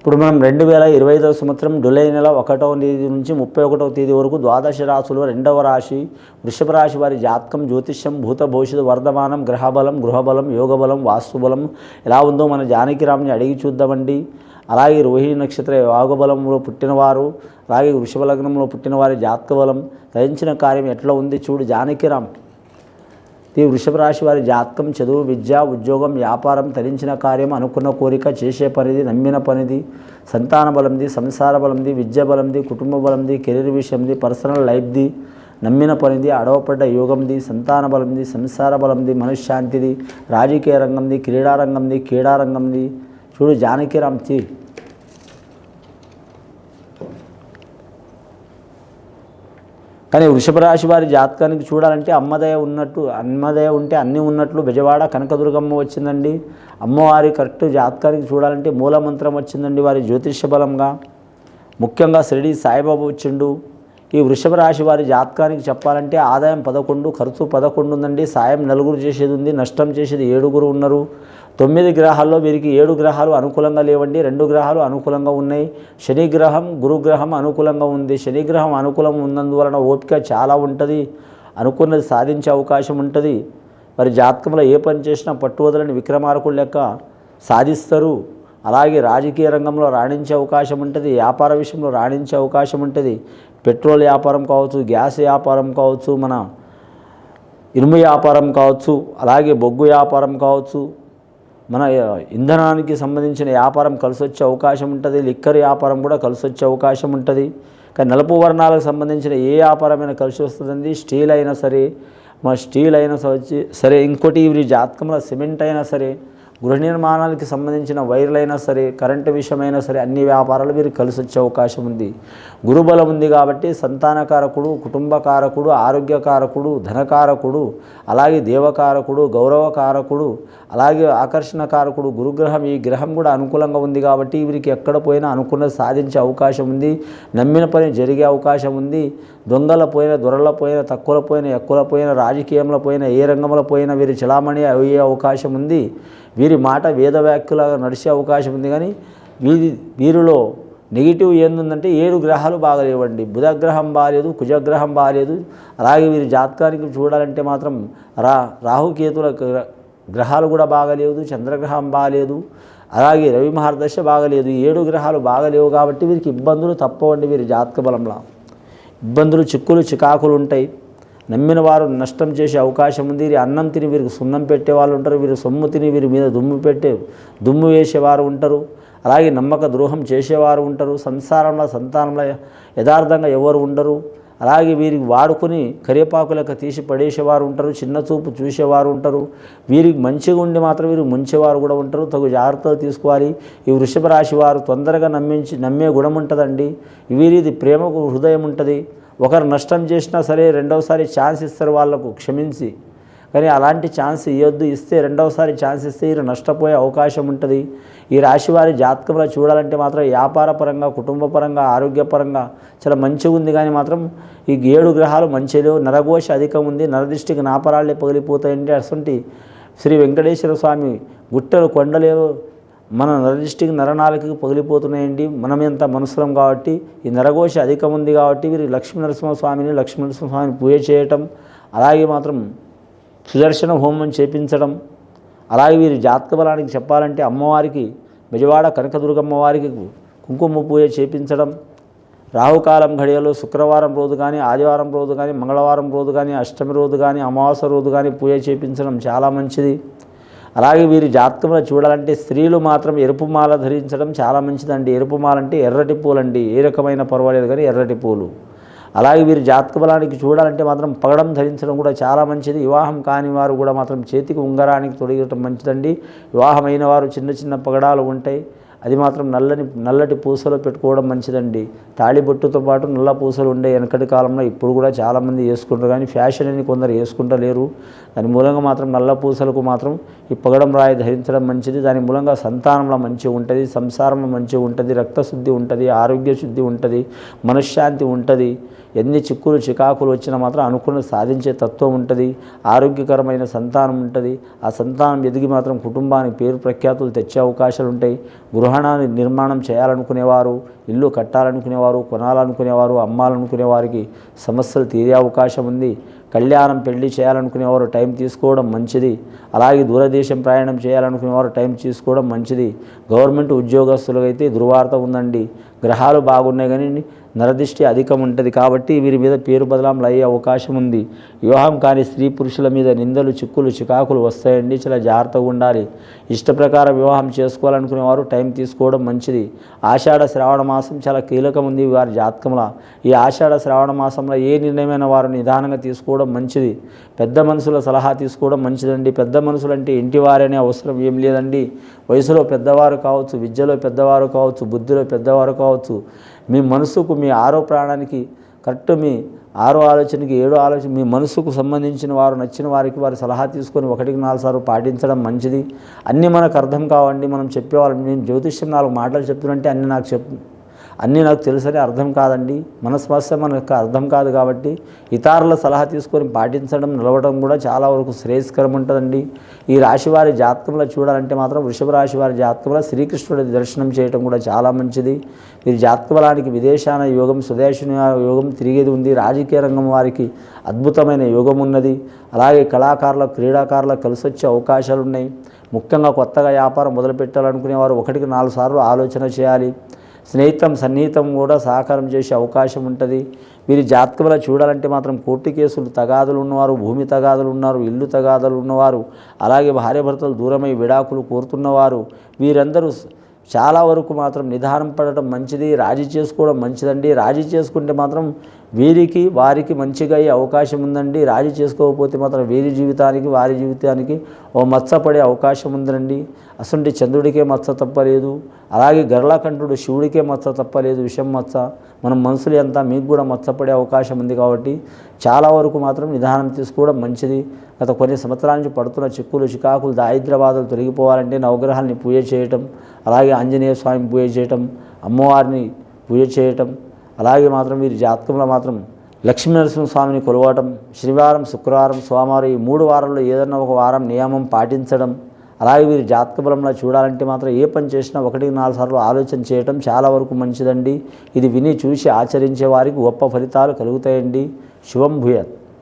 ఇప్పుడు మనం రెండు వేల ఇరవై ఐదవ సంవత్సరం జూలై నెల ఒకటవ తేదీ నుంచి ముప్పై ఒకటవ తేదీ వరకు ద్వాదశ రాశులు రెండవ రాశి వృషభ రాశి వారి జాతకం జ్యోతిష్యం భూత భవిష్యత్తు వర్ధమానం గ్రహబలం గృహబలం యోగబలం వాస్తుబలం ఎలా ఉందో మన జానకిరామ్ని అడిగి చూద్దామండి. అలాగే రోహిణి నక్షత్ర యోగబలంలో పుట్టినవారు అలాగే వృషభ లగ్నంలో పుట్టిన వారి జాతక బలం గ్రహించిన కార్యం ఎట్లా ఉంది చూడు జానకిరామ్ ఈ వృషభ రాశి వారి జాతకం చదువు విద్య ఉద్యోగం వ్యాపారం తరించిన కార్యం అనుకున్న కోరిక చేసే పనిది నమ్మిన పనిది సంతాన బలంది సంసార బలంది విద్య బలంది కుటుంబ బలంది కెరీర్ విషయంది పర్సనల్ లైఫ్ది నమ్మిన పనిది అడవపడ్డ యోగంది సంతాన బలంది సంసార బలంది మనశ్శాంతిది రాజకీయ రంగంది క్రీడారంగంది క్రీడారంగంది. చూడు జానకిరామ్ తి కానీ వృషభ రాశి వారి జాతకానికి చూడాలంటే అమ్మదయ ఉన్నట్టు అమ్మదయ ఉంటే అన్నీ ఉన్నట్లు బెజవాడ కనకదుర్గమ్మ వచ్చిందండి. అమ్మవారి కరెక్ట్ జాతకానికి చూడాలంటే మూలమంత్రం వచ్చిందండి వారి జ్యోతిష్య బలంగా. ముఖ్యంగా షిరిడి సాయిబాబు వచ్చిండు. ఈ వృషభ రాశి వారి జాతకానికి చెప్పాలంటే ఆదాయం పదకొండు ఖర్చు పదకొండు ఉందండి. సాయం నలుగురు చేసేది ఉంది నష్టం చేసేది ఏడుగురు ఉన్నారు. తొమ్మిది గ్రహాల్లో వీరికి ఏడు గ్రహాలు అనుకూలంగా లేవండి. రెండు గ్రహాలు అనుకూలంగా ఉన్నాయి. శనిగ్రహం గురుగ్రహం అనుకూలంగా ఉంది. శనిగ్రహం అనుకూలం ఉన్నందువలన ఓపిక చాలా ఉంటుంది. అనుకున్నది సాధించే అవకాశం ఉంటుంది. మరి జాతకంలో ఏ పని చేసినా పట్టు వదలని విక్రమార్కుడు లెక్క సాధిస్తారు. అలాగే రాజకీయ రంగంలో రాణించే అవకాశం ఉంటుంది. వ్యాపార విషయంలో రాణించే అవకాశం ఉంటుంది. పెట్రోల్ వ్యాపారం కావచ్చు గ్యాస్ వ్యాపారం కావచ్చు మన ఇనుము వ్యాపారం కావచ్చు అలాగే బొగ్గు వ్యాపారం కావచ్చు మన ఇంధనానికి సంబంధించిన వ్యాపారం కలిసి వచ్చే అవకాశం ఉంటుంది లిక్కర్ వ్యాపారం కూడా కలిసి వచ్చే అవకాశం ఉంటుంది. కానీ నలుపు వర్ణాలకు సంబంధించిన ఏ వ్యాపారమైనా కలిసి వస్తుందండి? స్టీల్ అయినా సరే మా స్టీల్ అయినా సరే సరే ఇంకోటి వీరి జాతకంలో సిమెంట్ అయినా సరే గృహ నిర్మాణానికి సంబంధించిన వైర్లైనా సరే కరెంటు విషయమైనా సరే అన్ని వ్యాపారాలు మీరు కలిసి వచ్చే అవకాశం ఉంది. గురుబలం ఉంది కాబట్టి సంతానకారకుడు కుటుంబకారకుడు ఆరోగ్యకారకుడు ధనకారకుడు అలాగే దేవకారకుడు గౌరవకారకుడు అలాగే ఆకర్షణకారకుడు గురుగ్రహం ఈ గ్రహం కూడా అనుకూలంగా ఉంది కాబట్టి వీరికి ఎక్కడ పోయినా అనుకున్నది సాధించే అవకాశం ఉంది. నమ్మిన పని జరిగే అవకాశం ఉంది. దొంగల పోయిన దొరల పోయిన తక్కువల పోయిన ఎక్కువల పోయిన రాజకీయంలో పోయిన ఏ రంగంలో పోయినా వీరి చలామణి అయ్యే అవకాశం ఉంది. వీరి మాట వేదవ్యాఖ్యలాగా నడిచే అవకాశం ఉంది కానీ వీరి వీరిలో నెగిటివ్ ఏందంటే ఏడు గ్రహాలు బాగలేవండి బుధగ్రహం బాగాలేదు కుజగ్రహం బాగాలేదు అలాగే వీరి జాతకానికి చూడాలంటే మాత్రం రా రాహుకేతుల గ్రహాలు కూడా బాగలేదు చంద్రగ్రహం బాగలేదు అలాగే రవి మహర్దశ బాగలేదు ఈ ఏడు గ్రహాలు బాగలేవు కాబట్టి వీరికి ఇబ్బందులు తప్పవండి వీరి జాతక బలంలో. ఇబ్బందులు చిక్కులు చికాకులు ఉంటాయి. నమ్మిన వారు నష్టం చేసే అవకాశం ఉంది. వీరి అన్నం తిని వీరికి సున్నం పెట్టే వాళ్ళు ఉంటారు. వీరి సొమ్ము తిని వీరి మీద దుమ్ము పెట్టే దుమ్ము వేసేవారు ఉంటారు. అలాగే నమ్మక ద్రోహం చేసేవారు ఉంటారు. సంసారంలో సంతానంలో యథార్థంగా ఎవరు ఉండరు. అలాగే వీరికి వాడుకొని కరివేపాకు లెక్క తీసి పడేసేవారు ఉంటారు. చిన్న చూపు చూసేవారు ఉంటారు. వీరికి మంచిగా ఉండి మాత్రం వీరికి ముంచేవారు కూడా ఉంటారు. తగు జాగ్రత్తలు తీసుకోవాలి. ఈ వృషభ రాశి వారు తొందరగా నమ్మించి నమ్మే గుణం ఉంటుందండి. వీరిది ప్రేమకు హృదయం ఉంటుంది. ఒకరు నష్టం చేసినా సరే రెండవసారి ఛాన్స్ ఇస్తారు వాళ్ళకు క్షమించి. కానీ అలాంటి ఛాన్స్ ఇవ్వద్దు ఇస్తే రెండవసారి ఛాన్స్ ఇస్తే వీరు నష్టపోయే అవకాశం ఉంటుంది. ఈ రాశి వారి జాతకంలో చూడాలంటే మాత్రం వ్యాపార పరంగా కుటుంబ పరంగా ఆరోగ్యపరంగా చాలా మంచిగా ఉంది. కానీ మాత్రం ఈ ఏడు గ్రహాలు మంచిలేవు నరఘోష అధికం ఉంది నరదృష్టికి నాపరాళ్ళే పగిలిపోతాయంటే అటువంటి శ్రీ వెంకటేశ్వర స్వామి గుట్టలు కొండలేవు మన నరదృష్టికి నరనాలకి పగిలిపోతున్నాయండి. మనం ఎంత మనుషులం కాబట్టి ఈ నరఘోష అధికం ఉంది కాబట్టి వీరు లక్ష్మీ నరసింహస్వామిని లక్ష్మీ నరసింహస్వామిని పూజ చేయటం అలాగే మాత్రం సుదర్శన హోమం చేపించడం అలాగే వీరి జాతక బలానికి చెప్పాలంటే అమ్మవారికి బెజవాడ కనకదుర్గమ్మ వారికి కుంకుమ పూజ చేపించడం రాహుకాలం ఘడియలో శుక్రవారం రోజు కానీ ఆదివారం రోజు కానీ మంగళవారం రోజు కానీ అష్టమి రోజు కానీ అమావాస్య రోజు కానీ పూజ చేపించడం చాలా మంచిది. అలాగే వీరి జాతకంలో చూడాలంటే స్త్రీలు మాత్రం ఎరుపు మాల ధరించడం చాలా మంచిదండి. ఎరుపు మాల అంటే ఎర్రటి పూలండి. ఏ రకమైన పర్వాలేదు కానీ ఎర్రటి పూలు. అలాగే వీరి జాతక బలానికి చూడాలంటే మాత్రం పగడం ధరించడం కూడా చాలా మంచిది. వివాహం కాని వారు కూడా మాత్రం చేతికి ఉంగరానికి తొడిగటం మంచిదండి. వివాహమైన వారు చిన్న చిన్న పగడాలు ఉంటాయి. అది మాత్రం నల్లని నల్లటి పూసలు పెట్టుకోవడం మంచిదండి. తాళిబొట్టుతో పాటు నల్ల పూసలు ఉండే వెనకటి కాలంలో ఇప్పుడు కూడా చాలామంది వేసుకుంటారు. కానీ ఫ్యాషన్ అని కొందరు వేసుకుంటలేరు దాని మూలంగా మాత్రం నల్ల పూసలకు మాత్రం ఈ పగడం రాయి ధరించడం మంచిది. దాని మూలంగా సంతానంలో మంచిగా ఉంటుంది సంసారంలో మంచిగా ఉంటుంది రక్తశుద్ధి ఉంటుంది ఆరోగ్య శుద్ధి ఉంటుంది మనశ్శాంతి ఉంటుంది. ఎన్ని చిక్కులు చికాకులు వచ్చినా మాత్రం అనుకున్న సాధించే తత్వం ఉంటుంది. ఆరోగ్యకరమైన సంతానం ఉంటుంది. ఆ సంతానం ఎదిగి మాత్రం కుటుంబానికి పేరు ప్రఖ్యాతులు తెచ్చే అవకాశాలు ఉంటాయి. గృహ గృహణ నిర్మాణం చేయాలనుకునేవారు ఇల్లు కట్టాలనుకునేవారు కొనాలనుకునేవారు అమ్మాలనుకునేవారికి సమస్యలు తీరే అవకాశం ఉంది. కళ్యాణం పెళ్ళి చేయాలనుకునేవారు టైం తీసుకోవడం మంచిది. అలాగే దూరదేశం ప్రయాణం చేయాలనుకునేవారు టైం తీసుకోవడం మంచిది. గవర్నమెంట్ ఉద్యోగస్తులకైతే దుర్వార్త ఉందండి. గ్రహాలు బాగున్నాయి కానీ నరదిష్టి అధికం ఉంటుంది కాబట్టి వీరి మీద పేరు బదలాంలు అయ్యే అవకాశం ఉంది. వివాహం కాని స్త్రీ పురుషుల మీద నిందలు చిక్కులు చికాకులు వస్తాయండి. చాలా జాగ్రత్తగా ఉండాలి. ఇష్టప్రకారం వివాహం చేసుకోవాలనుకునే వారు టైం తీసుకోవడం మంచిది. ఆషాఢ శ్రావణ మాసం చాలా కీలకం ఉంది వారి జాతకంలో. ఈ ఆషాఢ శ్రావణ మాసంలో ఏ నిర్ణయమైన వారు నిదానంగా తీసుకోవడం మంచిది? పెద్ద మనుషుల సలహా తీసుకోవడం మంచిదండి. పెద్ద మనుషులు అంటే ఇంటి వారనే అవసరం ఏం లేదండి. వయసులో పెద్దవారు కావచ్చు విద్యలో పెద్దవారు కావచ్చు బుద్ధిలో పెద్దవారు కావచ్చు మీ మనసుకు మీ ఆరో ప్రాణానికి కరెక్ట్ మీ ఆరో ఆలోచనకి ఏడో ఆలోచన మీ మనసుకు సంబంధించిన వారు నచ్చిన వారికి వారి సలహా తీసుకొని ఒకటికి నాలుగు సార్లు పాటించడం మంచిది. అన్నీ మనకు అర్థం కావండి. మనం చెప్పేవాళ్ళం నేను జ్యోతిష్యం నాలుగు మాటలు చెప్తున్నంటే అన్నీ నాకు చెప్పు అన్నీ నాకు తెలుసని అర్థం కాదండి. మన సమస్య మనకు అర్థం కాదు కాబట్టి ఇతరుల సలహా తీసుకొని పాటించడం నిలవడం కూడా చాలా వరకు శ్రేయస్కరం ఉంటుందండి. ఈ రాశి వారి జాతకంలో చూడాలంటే మాత్రం వృషభ రాశి వారి జాతకంలో శ్రీకృష్ణుడి దర్శనం చేయడం కూడా చాలా మంచిది. వీరి జాతక బలానికి విదేశాన యోగం స్వదేశీ యోగం తిరిగేది ఉంది. రాజకీయ రంగం వారికి అద్భుతమైన యోగం ఉన్నది. అలాగే కళాకారులకు క్రీడాకారులకు కలిసి వచ్చే అవకాశాలు ఉన్నాయి ముఖ్యంగా కొత్తగా వ్యాపారం మొదలుపెట్టాలనుకునే వారు ఒకటికి నాలుగు సార్లు ఆలోచన చేయాలి. స్నేహితం సన్నిహితం కూడా సహకారం చేసే అవకాశం ఉంటుంది. వీరి జాతకంలో చూడాలంటే మాత్రం కోర్టు కేసులు తగాదులు ఉన్నవారు భూమి తగాదులు ఉన్నారు ఇల్లు తగాదులు ఉన్నవారు అలాగే భార్యాభర్తలు దూరమై విడాకులు కోరుతున్నవారు వీరందరూ చాలా వరకు మాత్రం నిదానం పడటం మంచిది రాజీ చేసుకోవడం మంచిదండి. రాజీ చేసుకుంటే మాత్రం వీరికి వారికి మంచిగా అయ్యే అవకాశం ఉందండి. రాజీ చేసుకోకపోతే మాత్రం వీరి జీవితానికి వారి జీవితానికి ఓ మత్స పడే అవకాశం ఉందండి. అసలు చంద్రుడికే మత్స తప్పలేదు. అలాగే గరళకంఠుడు శివుడికే మచ్చ తప్పలేదు. విషం మచ్చ మనం మనుషులు ఎంత మీకు కూడా మచ్చపడే అవకాశం ఉంది కాబట్టి చాలా వరకు మాత్రం నిదానం తీసుకోవడం మంచిది. గత కొన్ని సంవత్సరాల నుంచి పడుతున్న చిక్కులు చికాకులు దారిద్ర్యబాధలు తొలగిపోవాలంటే నవగ్రహాన్ని పూజ చేయటం అలాగే ఆంజనేయ స్వామిని పూజ చేయటం అమ్మవారిని పూజ చేయటం అలాగే మాత్రం వీరి జాతకంలో మాత్రం లక్ష్మీ కొలవటం శనివారం శుక్రవారం సోమవారం ఈ మూడు వారాల్లో ఏదన్నా ఒక వారం నియమం పాటించడం అలాగే వీరి జాతక బలంలో చూడాలంటే మాత్రం ఏ పని చేసినా ఒకటికి నాలుగు సార్లు ఆలోచన చేయటం చాలా వరకు మంచిదండి. ఇది విని చూసి ఆచరించే వారికి గొప్ప ఫలితాలు కలుగుతాయండి. శుభం భూయత్.